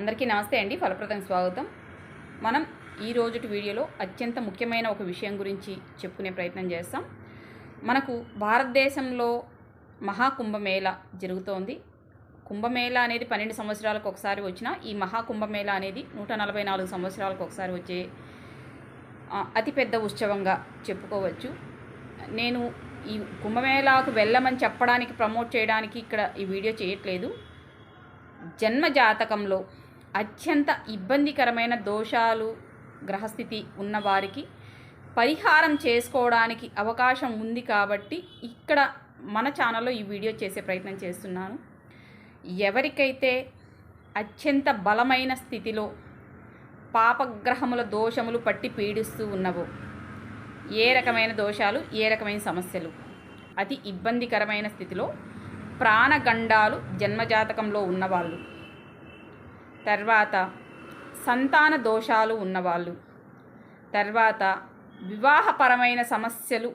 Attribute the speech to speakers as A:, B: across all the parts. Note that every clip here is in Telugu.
A: అందరికీ నమస్తే అండి. ఫలప్రదం స్వాగతం. మనం ఈ రోజుటి వీడియోలో అత్యంత ముఖ్యమైన ఒక విషయం గురించి చెప్పుకునే ప్రయత్నం చేస్తాం. మనకు భారతదేశంలో మహాకుంభమేళ జరుగుతోంది. కుంభమేళ అనేది పన్నెండు సంవత్సరాలకు ఒకసారి వచ్చిన ఈ మహాకుంభమేళ అనేది నూట నలభై నాలుగు సంవత్సరాలకు ఒకసారి వచ్చే అతిపెద్ద ఉత్సవంగా చెప్పుకోవచ్చు. నేను ఈ కుంభమేళాకు వెళ్ళమని చెప్పడానికి ప్రమోట్ చేయడానికి ఇక్కడ ఈ వీడియో చేయట్లేదు. జన్మ జాతకంలో అత్యంత ఇబ్బందికరమైన దోషాలు గ్రహస్థితి ఉన్నవారికి పరిహారం చేసుకోవడానికి అవకాశం ఉంది కాబట్టి ఇక్కడ మన ఛానల్లో ఈ వీడియో చేసే ప్రయత్నం చేస్తున్నాను. ఎవరికైతే అత్యంత బలమైన స్థితిలో పాపగ్రహముల దోషములు పట్టి పీడిస్తూ ఉన్నవో ఏ రకమైన దోషాలు ఏ రకమైన సమస్యలు? అతి ఇబ్బందికరమైన స్థితిలో ప్రాణగండాలు జన్మజాతకంలో ఉన్నవాళ్ళు. తర్వాత సంతాన దోషాలు ఉన్నవాళ్ళు. తర్వాత వివాహపరమైన సమస్యలు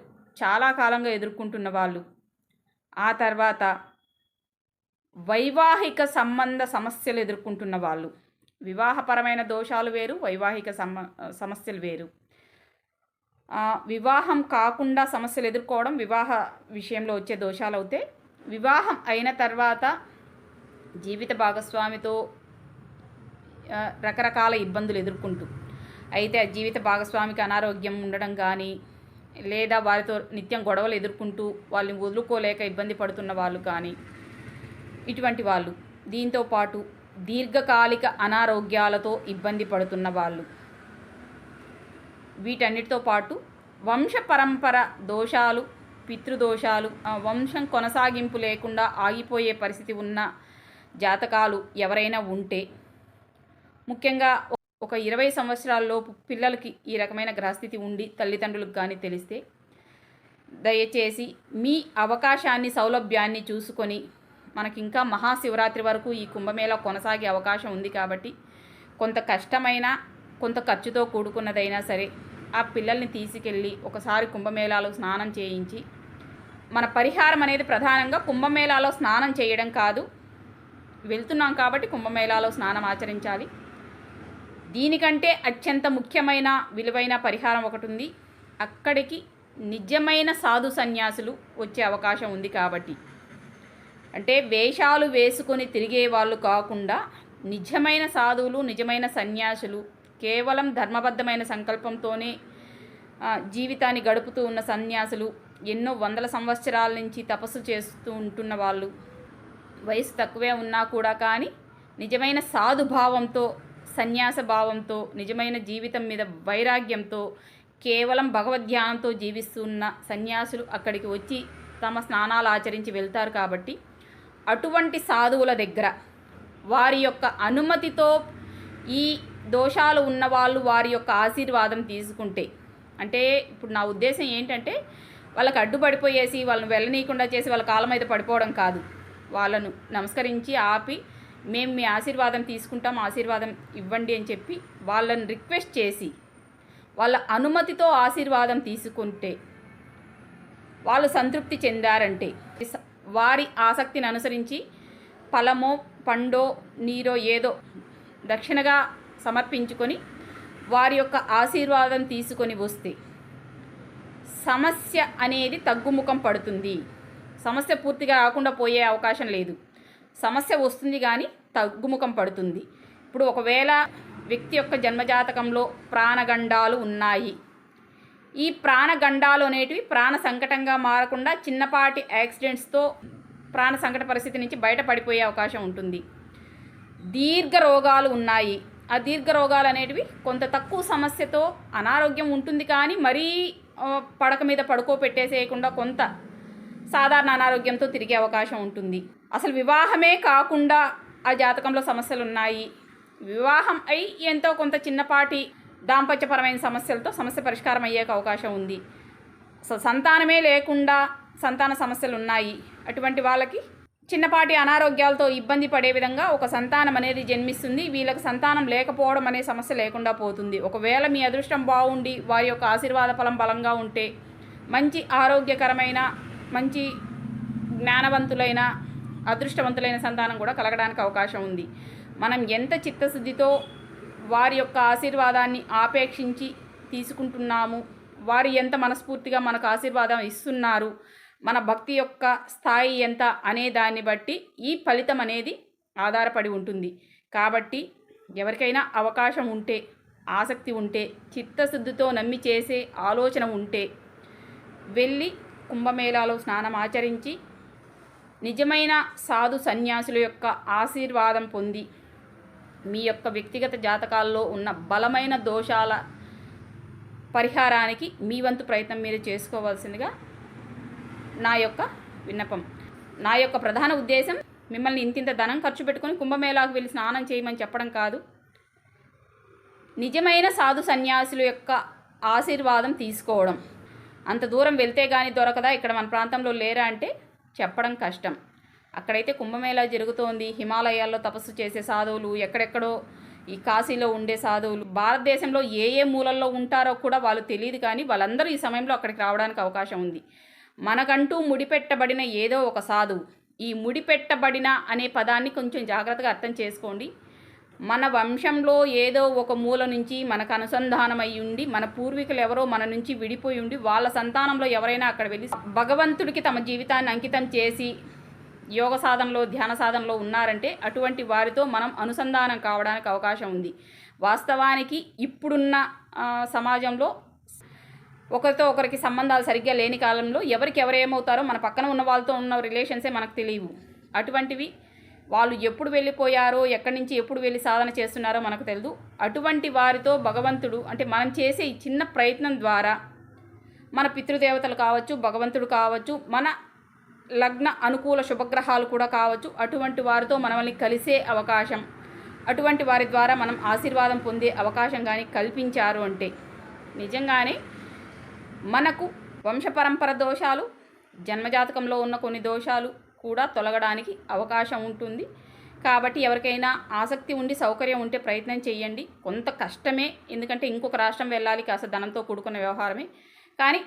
A: చాలా కాలంగా ఎదుర్కొంటున్న వాళ్ళు. ఆ తర్వాత వైవాహిక సంబంధ సమస్యలు ఎదుర్కొంటున్న వాళ్ళు. వివాహపరమైన దోషాలు వేరు వైవాహిక సమ సమస్యలు వేరు. వివాహం కాకుండా సమస్యలు ఎదుర్కోవడం వివాహ విషయంలో వచ్చే దోషాలు అవుతే వివాహం అయిన తర్వాత జీవిత భాగస్వామితో రకరకాల ఇబ్బందులు ఎదుర్కొంటూ. అయితే జీవిత భాగస్వామికి అనారోగ్యం ఉండడం కానీ లేదా వారితో నిత్యం గొడవలు ఎదుర్కొంటూ వాళ్ళని వదులుకోలేక ఇబ్బంది పడుతున్న వాళ్ళు కానీ ఇటువంటి వాళ్ళు దీంతో పాటు దీర్ఘకాలిక అనారోగ్యాలతో ఇబ్బంది పడుతున్న వాళ్ళు. వీటన్నిటితో పాటు వంశ పరంపర దోషాలు పితృదోషాలు వంశం కొనసాగింపు లేకుండా ఆగిపోయే పరిస్థితి ఉన్న జాతకాలు ఎవరైనా ఉంటే ముఖ్యంగా ఒక ఇరవై సంవత్సరాల్లోపు పిల్లలకి ఈ రకమైన గ్రహస్థితి ఉండి తల్లిదండ్రులకు కానీ తెలిస్తే దయచేసి మీ అవకాశాన్ని సౌలభ్యాన్ని చూసుకొని మనకి ఇంకా మహాశివరాత్రి వరకు ఈ కుంభమేళ కొనసాగే అవకాశం ఉంది కాబట్టి కొంత కష్టమైన కొంత ఖర్చుతో కూడుకున్నదైనా సరే ఆ పిల్లల్ని తీసుకెళ్ళి ఒకసారి కుంభమేళాలో స్నానం చేయించి మన పరిహారం అనేది ప్రధానంగా కుంభమేళాలో స్నానం చేయడం కాదు. వెళ్తున్నాం కాబట్టి కుంభమేళాలో స్నానం ఆచరించాలి. దీనికంటే అత్యంత ముఖ్యమైన విలువైన పరిహారం ఒకటి ఉంది. అక్కడికి నిజమైన సాధు సన్యాసులు వచ్చే అవకాశం ఉంది కాబట్టి. అంటే వేషాలు వేసుకొని తిరిగే వాళ్ళు కాకుండా నిజమైన సాధువులు నిజమైన సన్యాసులు కేవలం ధర్మబద్ధమైన సంకల్పంతోనే జీవితాన్ని గడుపుతూ ఉన్న సన్యాసులు ఎన్నో వందల సంవత్సరాల నుంచి తపస్సు చేస్తూ ఉంటున్న వాళ్ళు వయసు తక్కువే ఉన్నా కూడా కానీ నిజమైన సాధుభావంతో సన్యాస భావంతో నిజమైన జీవితం మీద వైరాగ్యంతో కేవలం భగవద్ధ్యానంతో జీవిస్తున్న సన్యాసులు అక్కడికి వచ్చి తమ స్నానాలు ఆచరించి వెళ్తారు కాబట్టి అటువంటి సాధువుల దగ్గర వారి యొక్క అనుమతితో ఈ దోషాలు ఉన్నవాళ్ళు వారి యొక్క ఆశీర్వాదం తీసుకుంటే అంటే ఇప్పుడు నా ఉద్దేశం ఏంటంటే వాళ్ళకి అడ్డుపడిపోయేసి వాళ్ళని వెళ్ళనీయకుండా చేసి వాళ్ళ కాలం మీద పడిపోవడం కాదు. వాళ్ళను నమస్కరించి ఆపి మేము మీ ఆశీర్వాదం తీసుకుంటాం ఆశీర్వాదం ఇవ్వండి అని చెప్పి వాళ్ళని రిక్వెస్ట్ చేసి వాళ్ళ అనుమతితో ఆశీర్వాదం తీసుకుంటే వాళ్ళు సంతృప్తి చెందారంటే వారి ఆసక్తిని అనుసరించి ఫలమో పండో నీరో ఏదో దక్షిణగా సమర్పించుకొని వారి యొక్క ఆశీర్వాదం తీసుకొని వస్తే సమస్య అనేది తగ్గుముఖం పడుతుంది. సమస్య పూర్తిగా రాకుండా పోయే అవకాశం లేదు. సమస్య వస్తుంది కానీ తగ్గుముఖం పడుతుంది. ఇప్పుడు ఒకవేళ వ్యక్తి యొక్క జన్మజాతకంలో ప్రాణగండాలు ఉన్నాయి. ఈ ప్రాణగండాలు అనేటివి ప్రాణ సంకటంగా మారకుండా చిన్నపాటి యాక్సిడెంట్స్తో ప్రాణ సంకట పరిస్థితి నుంచి బయటపడిపోయే అవకాశం ఉంటుంది. దీర్ఘ రోగాలు ఉన్నాయి. ఆ దీర్ఘ రోగాలు అనేటివి కొంత తక్కువ సమస్యతో అనారోగ్యం ఉంటుంది కానీ మరీ పడక మీద పడుకోపెట్టేసేయకుండా కొంత సాధారణ అనారోగ్యంతో తిరిగే అవకాశం ఉంటుంది. అసలు వివాహమే కాకుండా ఆ జాతకంలో సమస్యలు ఉన్నాయి వివాహం అయి ఎంతో కొంత చిన్నపాటి దాంపత్యపరమైన సమస్యలతో సమస్య పరిష్కారం అయ్యే అవకాశం ఉంది. సో సంతానమే లేకుండా సంతాన సమస్యలు ఉన్నాయి అటువంటి వాళ్ళకి చిన్నపాటి అనారోగ్యాలతో ఇబ్బంది పడే విధంగా ఒక సంతానం అనేది జన్మిస్తుంది. వీళ్ళకి సంతానం లేకపోవడం అనే సమస్య లేకుండా పోతుంది. ఒకవేళ మీ అదృష్టం బాగుండి వారి యొక్క ఆశీర్వాద ఫలం బలంగా ఉంటే మంచి ఆరోగ్యకరమైన మంచి జ్ఞానవంతులైన అదృష్టవంతులైన సంతానం కూడా కలగడానికి అవకాశం ఉంది. మనం ఎంత చిత్తశుద్ధితో వారి యొక్క ఆశీర్వాదాన్ని ఆపేక్షించి తీసుకుంటున్నాము వారు ఎంత మనస్ఫూర్తిగా మనకు ఆశీర్వాదం ఇస్తున్నారు మన భక్తి యొక్క స్థాయి ఎంత అనే దాన్ని బట్టి ఈ ఫలితం అనేది ఆధారపడి ఉంటుంది. కాబట్టి ఎవరికైనా అవకాశం ఉంటే ఆసక్తి ఉంటే చిత్తశుద్ధితో నమ్మి చేసే ఆలోచన ఉంటే వెళ్ళి కుంభమేళాలో స్నానం ఆచరించి నిజమైన సాధు సన్యాసుల యొక్క ఆశీర్వాదం పొంది మీ యొక్క వ్యక్తిగత జాతకాల్లో ఉన్న బలమైన దోషాల పరిహారానికి మీ వంతు ప్రయత్నం మీరు చేసుకోవాల్సిందిగా నా యొక్క విన్నపం. నా యొక్క ప్రధాన ఉద్దేశం మిమ్మల్ని ఇంతింత ధనం ఖర్చు పెట్టుకొని కుంభమేళాకు వెళ్ళి స్నానం చేయమని చెప్పడం కాదు. నిజమైన సాధు సన్యాసుల యొక్క ఆశీర్వాదం తీసుకోవడం. అంత దూరం వెళ్తే కానీ దొరకదా? ఇక్కడ మన ప్రాంతంలో లేరా అంటే చెప్పడం కష్టం. అక్కడైతే కుంభమేళా జరుగుతోంది. హిమాలయాల్లో తపస్సు చేసే సాధువులు ఎక్కడెక్కడో ఈ కాశీలో ఉండే సాధువులు. భారతదేశంలో ఏ ఏ మూలల్లో ఉంటారో కూడా వాళ్ళు తెలియదు కానీ వాళ్ళందరూ ఈ సమయంలో అక్కడికి రావడానికి అవకాశం ఉంది. మనకంటూ ముడిపెట్టబడిన ఏదో ఒక సాధువు. ఈ ముడిపెట్టబడిన అనే పదాన్ని కొంచెం జాగ్రత్తగా అర్థం చేసుకోండి. మన వంశంలో ఏదో ఒక మూల నుంచి మనకు అనుసంధానమై ఉండి మన పూర్వీకులు ఎవరో మన నుంచి విడిపోయి ఉండి వాళ్ళ సంతానంలో ఎవరైనా అక్కడ వెళ్ళి భగవంతుడికి తమ జీవితాన్ని అంకితం చేసి యోగ సాధనలో ధ్యాన సాధనలో ఉన్నారంటే అటువంటి వారితో మనం అనుసంధానం కావడానికి అవకాశం ఉంది. వాస్తవానికి ఇప్పుడున్న సమాజంలో ఒకరితో ఒకరికి సంబంధాలు సరిగ్గా లేని కాలంలో ఎవరికి ఎవరు ఏమవుతారో మన పక్కన ఉన్న వాళ్ళతో ఉన్న రిలేషన్సే మనకు తెలియవు. అటువంటివి వాళ్ళు ఎప్పుడు వెళ్ళిపోయారో ఎక్కడి నుంచి ఎప్పుడు వెళ్ళి సాధన చేస్తున్నారో మనకు తెలియదు అటువంటి వారితో భగవంతుడు అంటే మనం చేసే ఈ చిన్న ప్రయత్నం ద్వారా మన పితృదేవతలు కావచ్చు భగవంతుడు కావచ్చు మన లగ్న అనుకూల శుభగ్రహాలు కూడా కావచ్చు అటువంటి వారితో మనల్ని కలిసే అవకాశం అటువంటి వారి ద్వారా మనం ఆశీర్వాదం పొందే అవకాశం కానీ కల్పించారు అంటే నిజంగానే మనకు వంశపరంపర దోషాలు జన్మజాతకంలో ఉన్న కొన్ని దోషాలు కూడా తొలగడానికి అవకాశం ఉంటుంది. కాబట్టి ఎవరికైనా ఆసక్తి ఉండి సౌకర్యం ఉంటే ప్రయత్నం చేయండి. కొంత కష్టమే ఎందుకంటే ఇంకొక రాష్ట్రం వెళ్ళాలి కాస్త ధనంతో కూడుకున్న వ్యవహారమే. కానీ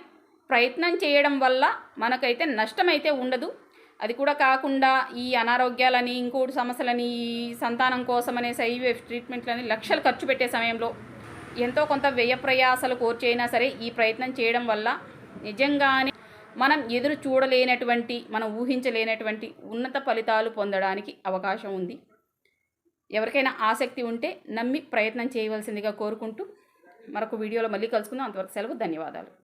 A: ప్రయత్నం చేయడం వల్ల మనకైతే నష్టమైతే ఉండదు. అది కూడా కాకుండా ఈ అనారోగ్యాలని ఇంకోటి సమస్యలని ఈ సంతానం కోసమనే ఐవీఎఫ్ ట్రీట్మెంట్లని లక్షలు ఖర్చు పెట్టే సమయంలో ఎంతో కొంత వ్యయ ప్రయాసలు కోర్చైనా సరే ఈ ప్రయత్నం చేయడం వల్ల నిజంగానే మనం ఎదురు చూడలేనటువంటి మనం ఊహించలేనటువంటి ఉన్నత ఫలితాలు పొందడానికి అవకాశం ఉంది. ఎవరికైనా ఆసక్తి ఉంటే నమ్మి ప్రయత్నం చేయవలసిందిగా కోరుకుంటూ మరొక వీడియోలో మళ్ళీ కలుసుకుందాం. అంతవరకు సెలవు ధన్యవాదాలు.